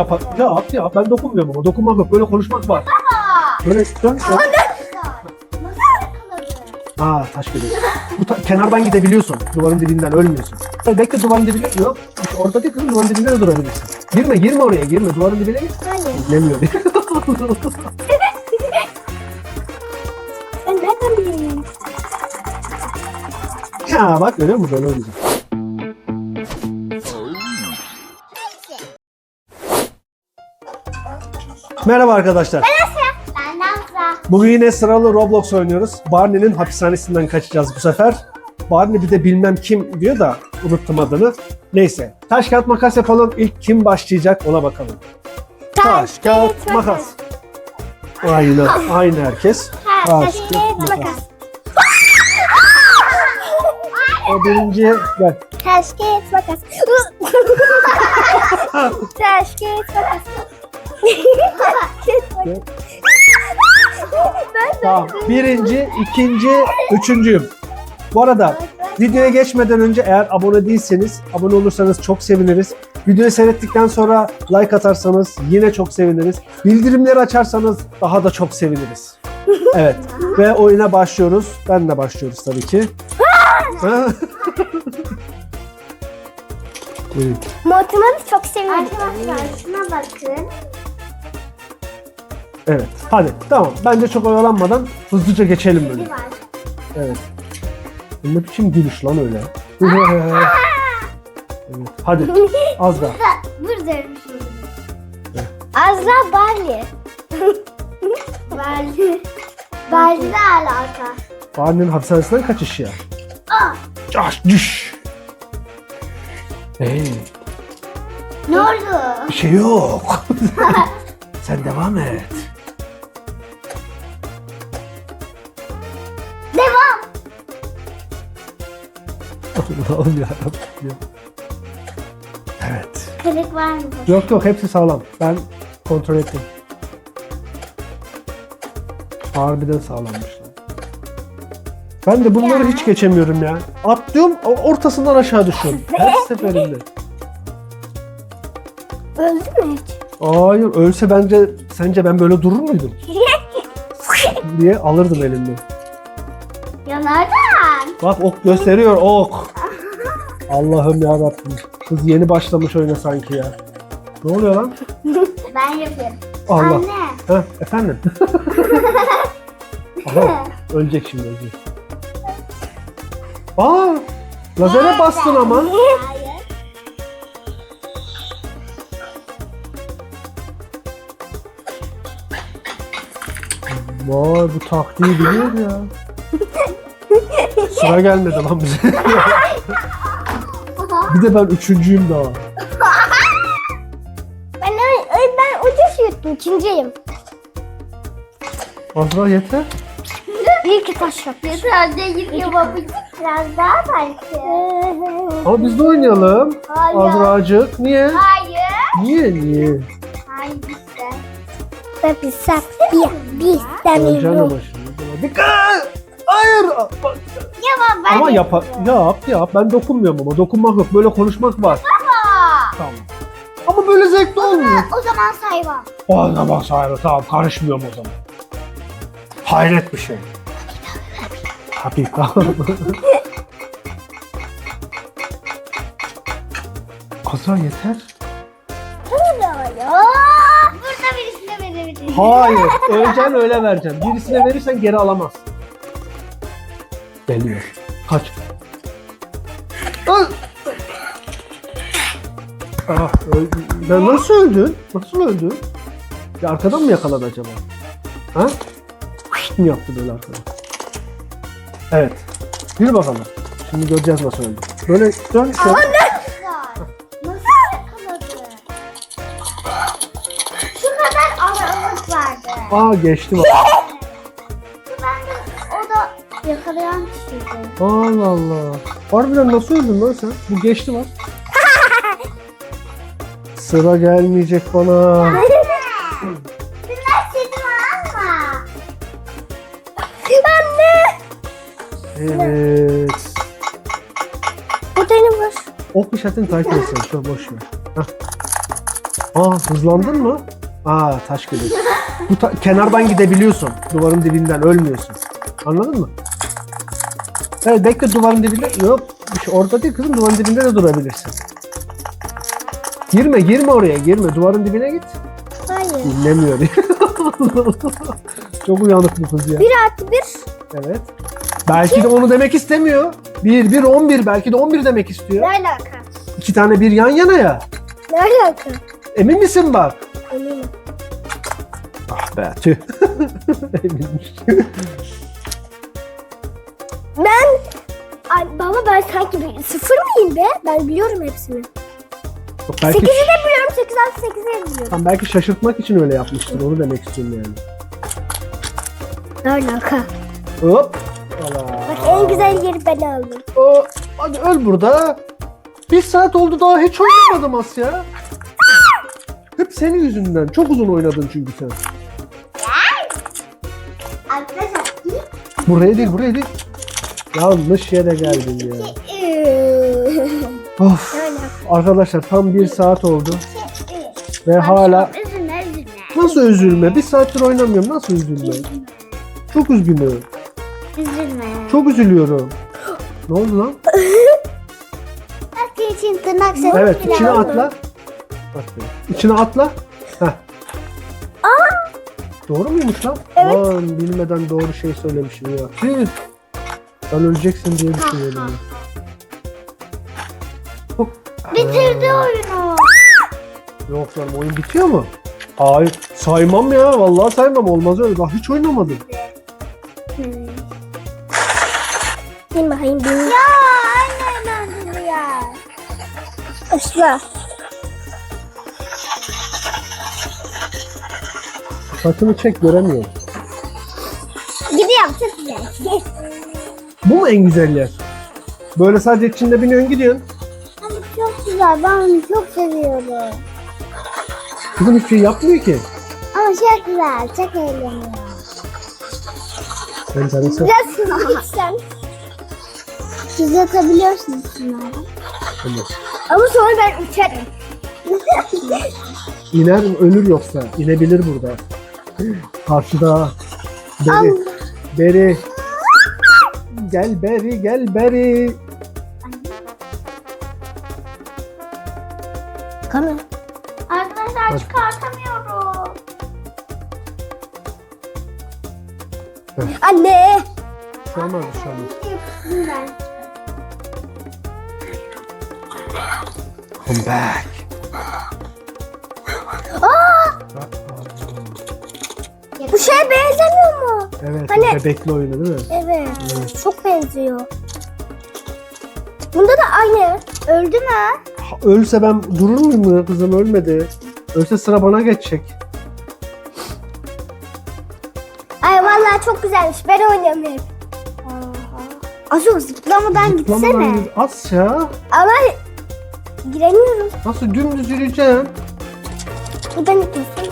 Ama yap, yap, yap. Ben dokunmuyorum ama. Dokunmak yok. Böyle konuşmak var. Böyle yakaladın? Aa taş geliyor. Bu ta- kenardan gidebiliyorsun. Duvarın dibinden ölmüyorsun. Hadi bekle duvarın dibine. Yok. İşte orada değil kızım. Duvarın dibinde de durabilirsin. Girme girme oraya girme. Duvarın dibine git. Hayır. Demiyor. Ben nereden bileyim? ya bak görüyor musun? Böyle oynayacak. Merhaba arkadaşlar. Ben Nazra. Bugün yine sıralı Roblox oynuyoruz. Barney'nin hapishanesinden kaçacağız bu sefer. Barney bir de bilmem kim diyor da unuttum adını. Neyse. Taş kağıt makas yapalım. İlk kim başlayacak ona bakalım. Taş kağıt makas. Aynı, aynı herkes. Taş kağıt makas. O birinci gel. Taş, kağıt, makas. Taş, kağıt, makas. Tamam. Birinci, ikinci, üçüncüyüm. Bu arada videoya geçmeden önce eğer abone değilseniz, abone olursanız çok seviniriz. Videoyu seyrettikten sonra like atarsanız yine çok seviniriz. Bildirimleri açarsanız daha da çok seviniriz. Evet. Ve oyuna başlıyoruz. Ben de başlıyoruz tabii ki. Montumu çok seviyorum. Arkadaşlar şuna bakın. Evet. Hadi. Tamam. Bence çok oyalanmadan hızlıca geçelim böyle. var. Evet. Ne biçim gülüş lan öyle? evet. Hadi az daha. Buradaymış. Azra Barley. Barley. Barley ne alaka? Barney'nin hapishanesinden kaçış ya. Aa, Ah düş. Hey, ne oldu? bir şey yok. Sen devam et. Allah'ım yarabbim ya. Evet. Kırık var mı? Yok yok hepsi sağlam. Ben kontrol ettim. Harbiden sağlammışlar. Ben de bunları Ya. hiç geçemiyorum ya. Atlıyorum o- ortasından aşağı düşüyorum. Her seferinde. Öldü mü hiç? Hayır ölse bence sence ben böyle durur muydum? diye alırdım elimden. ya nereden? Bak ok gösteriyor ok. Allah'ım ya Rabbim. Kız yeni başlamış oyuna sanki ya. Ne oluyor lan? Ben yapıyorum. Allah. Anne. Ha, efendim. Aha, ölecek şimdi ölecek. Aa! Lazere bastın ama. Hayır. Vay bu taktiği biliyor ya. Sıra gelmedi lan bize. bir de ben üçüncüyüm daha. Ben, ben ucuz yuttum. İkinciyim. Azra yeter. İyi ki taş yok. Yeter değil babacık. Biraz daha belki. Ama biz de oynayalım. Hayır. Azracık. Niye? Hayır. Niye niye? Hayır işte. Ben bir sak bir bir Öleceksin ama şimdi. Dikkat! Hayır! Bak- ben Ama yap, yap, yap. Ben dokunmuyorum ama. Dokunmak yok. Böyle konuşmak var. Aa, Tamam. Ama böyle zevkli olmuyor. O zaman saymam. O zaman sayılır. Tamam karışmıyorum o zaman. Hayret bir şey. Tabii tamam. Azra yeter. Ya. Burada birisine verebilirim. Hayır. Öleceksin öyle vereceksin. Birisine verirsen geri alamazsın. Geliyor. Kaç. Al. Ah, ben nasıl öldün? Nasıl öldün? Ya arkadan mı yakaladı acaba? Ha? Kim yaptı böyle arkadan? Evet. Yürü bakalım. Şimdi göreceğiz nasıl öldü. Böyle dön. Nasıl? Şu kadar aralık vardı. Aa geçti bak. yakalayan kişiydi. Allah Allah. Harbiden nasıl öldün lan sen? Bu geçti bak. Sıra gelmeyecek bana. Bunlar senin alma. Anne. Evet. Bu benim var. Ok işaretini takip etsen. Şöyle boş ver. Hah. Aa hızlandın mı? Aa taş geliyor. Bu ta- kenardan gidebiliyorsun. Duvarın dibinden ölmüyorsun. Anladın mı? Evet bekle duvarın dibinde. Yok orada değil kızım duvarın dibinde de durabilirsin. Girme girme oraya girme. Duvarın dibine git. Hayır. Dinlemiyor. Çok uyanık bu kız ya. 1 artı 1. Evet. Belki de onu demek istemiyor. 1, 1, 11 belki de 11 demek Ne istiyor. alaka? İki tane bir yan yana ya. Ne alaka? Emin misin bak? Eminim. Ah be tüh. Eminmiş. Ben sanki bir sıfır mıyım be? Ben biliyorum hepsini. belki, 8'i de biliyorum. 8 artı 8'i de biliyorum. Tam belki şaşırtmak için öyle yapmıştır. Onu demek istiyorum yani. Ne alaka? Hop. Ala. Bak en güzel yeri ben aldım. O, hadi öl burada. Bir saat oldu daha hiç oynamadım Asya. Hep senin yüzünden. Çok uzun oynadın çünkü sen. Arkadaşlar Buraya değil, buraya değil. Yanlış yere geldin ya. Of. Arkadaşlar tam bir saat oldu. Ve hala Üzülme üzülme. nasıl üzülme? Bir saattir oynamıyorum. Nasıl üzülme? Çok üzgünüm. Üzülme. Çok üzülüyorum. Ne oldu lan? İçin tırnak sesi Evet, içine atla. İçine atla. Heh. Doğru muymuş lan? Evet. Lan bilmeden doğru şey söylemişim ya. Tüh. Sen öleceksin diye düşünüyorum. ya. Hop. Bitirdi Ha. oyunu. Yok lan oyun bitiyor mu? Hayır. Saymam ya. Vallahi saymam. Olmaz öyle. Daha hiç oynamadım. Bin bakayım bin. Ya anne ben ya. Asla. Saçını çek göremiyorum. Gidiyorum çok güzel. Bu mu en güzel yer? Böyle sadece içinde biniyorsun gidiyorsun. Ama çok güzel. Ben onu çok seviyorum. Kızım hiçbir şey yapmıyor ki. Ama çok güzel. Çok eğleniyorum. Ben canı sen. Biraz gitsen. Siz atabiliyorsunuz şunları. Tamam. Ama sonra ben uçarım. İner ölür yoksa. İnebilir burada. Karşıda. Beri. Allah. Beri. Gel beri gel beri. Kamera. Arkadaşlar Hadi. çıkartamıyorum. Evet. Anne. Şu an oldu şu an. Come back. Aa, bu şeye benzemiyor? Evet Hani- bebekli oyunu değil mi? Evet. Evet. Çok benziyor. Bunda da aynı. Öldü mü? Ha, Ölse ben durur muyum ya kızım ölmedi. Ölse sıra bana geçecek. Ay vallahi çok güzelmiş. Ben oynamıyorum. Azok zıplamadan gitsene. Zıplamadan As ya. Ama giremiyorum. Nasıl dümdüz yürüyeceksin? Buradan gitmesin.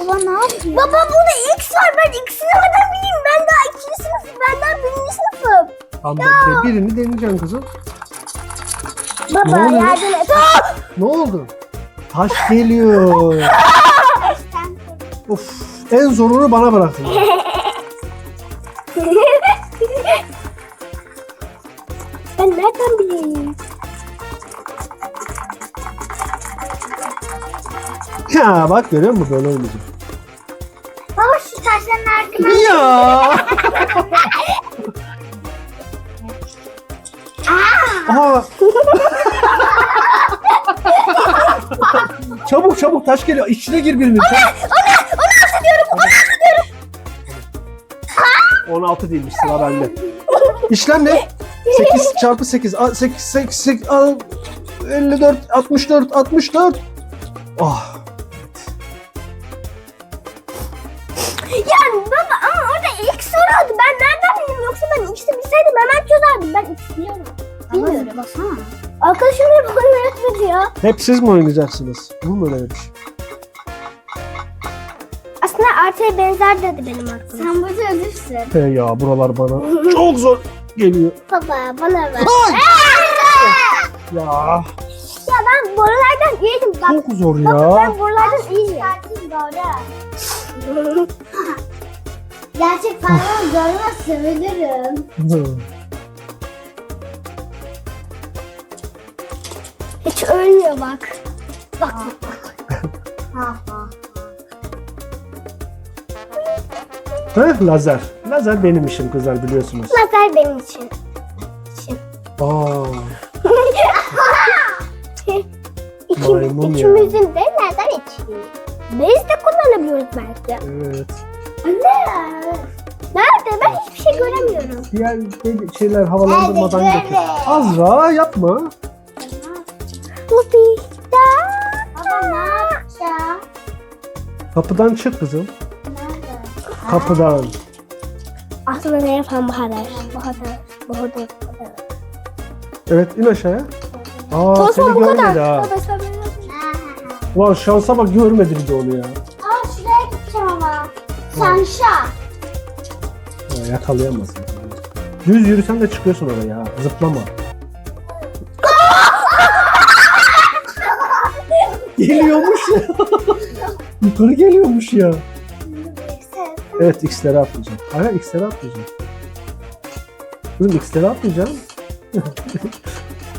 Baba ne yapıyorsun? Baba burada X var. Ben X'ini oradan bileyim. Ben daha ikinci sınıfım. Ben daha birinci sınıfım. Tamam be- birini deneyeceksin kızım. Baba Ne oluyor? yardım et. Aa! Ne oldu? Taş geliyor. of en zorunu bana bıraktın. ben nereden bileyim? Ya bak görüyor musun böyle oynayacağım. Baba şu taşların arkasına. Ya. Aha. çabuk çabuk taş geliyor. İçine gir birinin. Çabuk. Onu nasıl diyorum? Onu nasıl diyorum? 16 değilmiş sıra bende. İşlem ne? 8 çarpı 8. 8, 8, 8, 54, 64, 64. Oh. Ben X'i bilseydim hemen çözerdim. Ben X biliyorum. Bilmiyorum. Baksana. Arkadaşım hep bana öğretmedi ya. Hep siz mi oynayacaksınız? Bu mu öyle bir şey? Aslında artıya benzer dedi benim arkadaşım. Sen burada ölürsün. He ya buralar bana çok zor geliyor. Baba bana ver. Ya ya ben borulardan iyiydim. Bak, Çok zor bak ya. ben borulardan iyiyim. doğru. Gerçek parmağım zoruna sığınırım. Hiç ölmüyor bak. Bak bak bak. Heh, lazer. Lazer benim işim kızlar biliyorsunuz. Lazer benim için. Aa, İkim, Maymun ya. ikimizin de lazer için. Biz de kullanabiliyoruz belki. evet. Anne. Nerede? Ben hiçbir şey göremiyorum. Diğer deli- şeyler havalandırmadan götür. evet. Azra yapma. Bu bir Baba ne yapacağım? Kapıdan çık kızım. Nerede? Kapıdan. Aslında ne yapan Bahadır? Bahadır. Bahadır. Bahadır. Evet in aşağıya. Aa Tosun seni bu görmedi kadar. ha. Baba sen Ulan şansa bak görmedi bir de onu ya. Şanşa. Ha, Yakalayamaz. Düz yürüsen de çıkıyorsun oraya ha. Zıplama. Geliyormuş ya. Yukarı geliyormuş ya. Evet X'lere atlayacağım. Hayır X'lere atlayacağım. Kızım X'lere atlayacağım.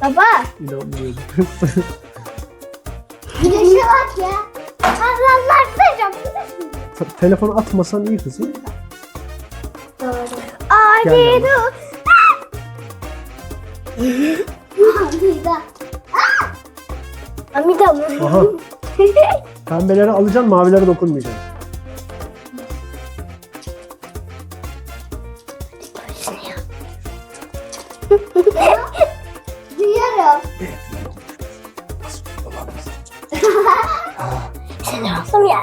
Baba. İnanmıyorum. Güneşe bak ya. Allah'lar Telefonu atmasan iyi kızım. Doğru. Gel yanıma. Amida. Amida mı? Aha. Pembeleri alacaksın, mavilere dokunmayacaksın. Duyuyorum. Seni alsam ya.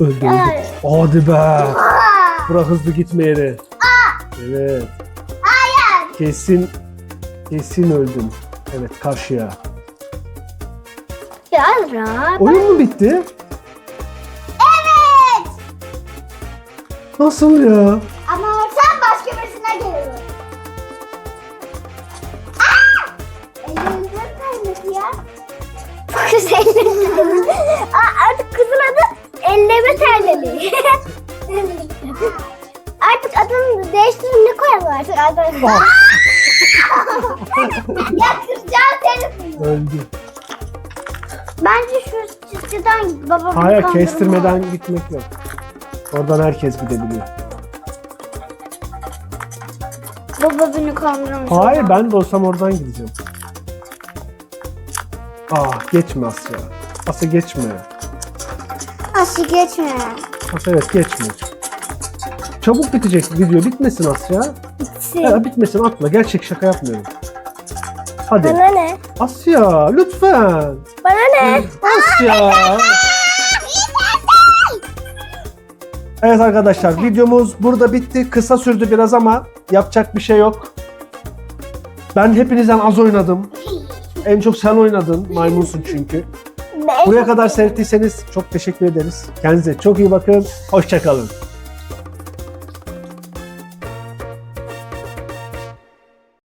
Öldü öldü. Hadi be. Bırak hızlı gitmeyeni. Evet. Hayır. Kesin kesin öldün. Evet karşıya. Ya Azra. Oyun mu bitti? Evet. Nasıl ya? Ama sen başka birisine geliyorsun. Aa! Ellerimden kaynadı ya. Kız ellerimden. Elleme terledi. artık adını değiştirip ne koyalım artık adını? Ya kıracağım seni. öldü. Bence şu çizgiden babamı Hayır kandırma. kestirmeden gitmek yok. Oradan herkes gidebiliyor. Baba beni kandırmış. Hayır ben de olsam oradan gideceğim. Ah geçme Asya. Asya geçme. Aslı geçme. Asya evet geçme. Çabuk bitecek video. Bitmesin Asya. Bitsin. Ya bitmesin atma. Gerçek şaka yapmıyorum. Hadi. Bana ne? Asya lütfen. Bana ne? Asya. Evet arkadaşlar videomuz burada bitti. Kısa sürdü biraz ama yapacak bir şey yok. Ben hepinizden az oynadım. En çok sen oynadın. Maymunsun çünkü. Buraya kadar seyrettiyseniz çok teşekkür ederiz. Kendinize çok iyi bakın. Hoşçakalın.